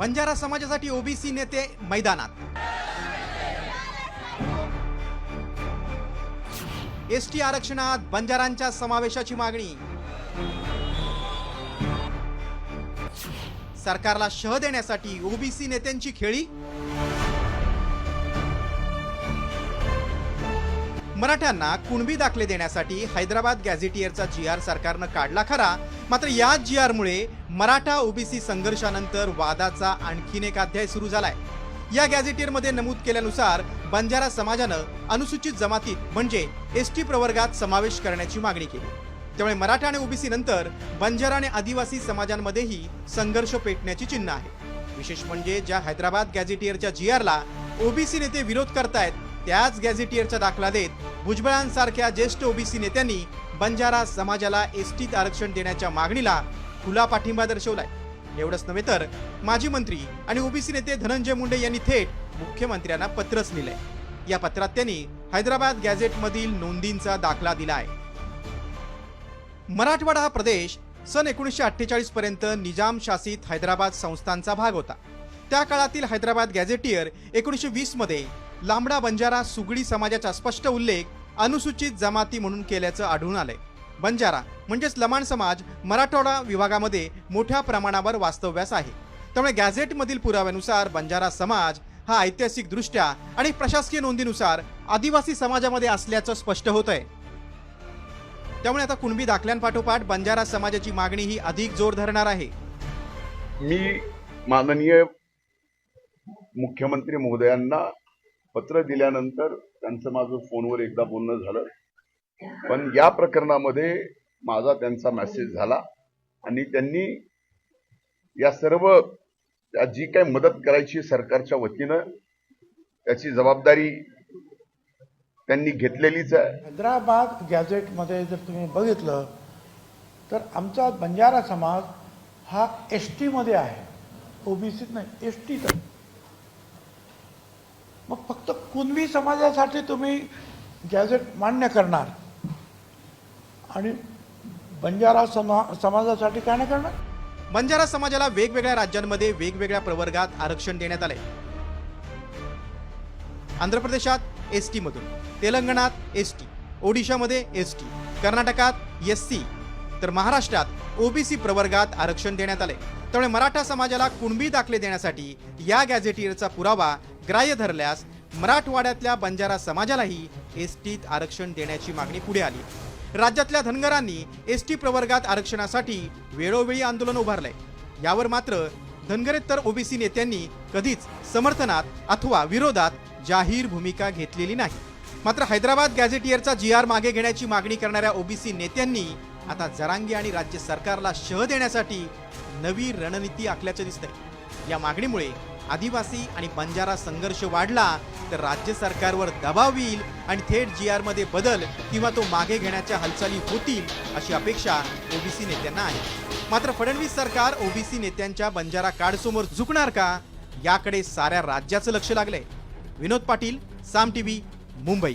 बंजारा समाजासाठी ओबीसी नेते मैदानात. एस टी आरक्षणात बंजारांच्या समावेशाची मागणी. सरकारला शह देण्यासाठी ओबीसी नेत्यांची खेळी मराठ्यांना कुणबी दाखले देण्यासाठी हैदराबाद गॅझेटियरचा जी आर सरकारनं काढला खरा. मात्र याच जी आरमुळे मराठा ओबीसी संघर्षानंतर वादाचा आणखीन एक अध्याय सुरू झालाय. या गॅझेटियरमध्ये नमूद केल्यानुसार बंजारा समाजानं अनुसूचित जमातीत म्हणजे एस टी प्रवर्गात समावेश करण्याची मागणी केली. त्यामुळे मराठा आणि ओबीसी नंतर बंजारा आणि आदिवासी समाजांमध्येही संघर्ष पेटण्याची चिन्ह आहे. विशेष म्हणजे ज्या हैदराबाद गॅझेटियरच्या जी आरला ओबीसी नेते विरोध करतायत त्याच गॅझेटियरचा दाखला देत भुजबळांसारख्या ज्येष्ठ ओबीसी नेत्यांनी बंजारा समाजाला एसटीत आरक्षण देण्याच्या मागणीला खुला पाठिंबा दर्शवलाय. एवढंच नव्हे तर माजी मंत्री आणि ओबीसी नेते धनंजय मुंडे यांनी थेट मुख्यमंत्र्यांना पत्रच लिहिलंय. या पत्रात त्यांनी हैदराबाद गॅझेटमधील नोंदींचा दाखला दिला आहे मराठवाडा हा प्रदेश सन एकोणीसशे अठ्ठेचाळीस पर्यंत निजाम शासित हैदराबाद संस्थांचा भाग होता. त्या काळातील हैदराबाद गॅझेटियर एकोणीसशे वीसमध्ये लांबडा बंजारा सुगडी समाजाचा स्पष्ट उल्लेख अनुसूचित जमाती म्हणून केल्याचं आढळून आलंय. बंजारा म्हणजेच लमाण समाज मराठवाडा विभागामध्ये मोठ्या प्रमाणावर वास्तव्यास आहे. त्यामुळे गॅझेटमधील पुराव्यानुसार बंजारा समाज हा ऐतिहासिकदृष्ट्या आणि प्रशासकीय नोंदीनुसार आदिवासी समाजामध्ये असल्याचं स्पष्ट होत आहे त्यामुळे आता कुणबी दाखल्यांपाठोपाठ बंजारा समाजाची मागणी ही अधिक जोर धरणार आहे. मी माननीय मुख्यमंत्री महोदयांना पत्र दिल्यानंतर त्यांचं माझं फोनवर एकदा बोलणं झालं. पण या प्रकरणामध्ये माझा त्यांचा मेसेज झाला आणि त्यांनी या सर्व या जी काही मदत करायची सरकारच्या वतीनं त्याची जबाबदारी त्यांनी घेतलेलीच आहे. हैदराबाद गॅझेटमध्ये जर तुम्ही बघितलं तर आमचा बंजारा समाज हा एस टीमध्ये आहे. ओबीसीत नाही एस टीत आहे मग फक्त कुणबी समाजासाठी तुम्ही गॅझेट मान्य करणार. आणि बंजारा समा समाजासाठी काय नाही करणार? बंजारा समाजाला वेगवेगळ्या राज्यांमध्ये वेगवेगळ्या प्रवर्गात आरक्षण देण्यात आले आंध्र प्रदेशात एस टी मधून तेलंगणात एस टी ओडिशामध्ये एस टी कर्नाटकात एस सी तर महाराष्ट्रात ओबीसी प्रवर्गात आरक्षण देण्यात आले त्यामुळे मराठा समाजाला कुणबी दाखले देण्यासाठी या गॅझेटियरचा पुरावा ग्राह्य धरल्यास मराठवाड्यातल्या बंजारा समाजालाही एस टीत आरक्षण देण्याची मागणी पुढे आली. राज्यातल्या धनगरांनी एस टी प्रवर्गात आरक्षणासाठी वेळोवेळी आंदोलन उभारलंय. यावर मात्र धनगरेतर ओबीसी नेत्यांनी कधीच समर्थनात अथवा विरोधात जाहीर भूमिका घेतलेली नाही. मात्र हैदराबाद गॅझेटियरचा जी आर मागे घेण्याची मागणी करणाऱ्या ओबीसी नेत्यांनी आता जरांगी आणि राज्य सरकारला शह देण्यासाठी नवी रणनीती आखल्याचं दिसतंय. या मागणीमुळे आदिवासी आणि बंजारा संघर्ष वाढला तर राज्य सरकारवर दबाव येईल आणि थेट जी आरमध्ये बदल किंवा तो मागे घेण्याच्या हालचाली होतील अशी अपेक्षा ओबीसी नेत्यांना आहे. मात्र फडणवीस सरकार ओबीसी नेत्यांच्या बंजारा कार्डसमोर झुकणार का? याकडे साऱ्या राज्याचं लक्ष लागलंय. विनोद पाटील साम टीव्ही मुंबई.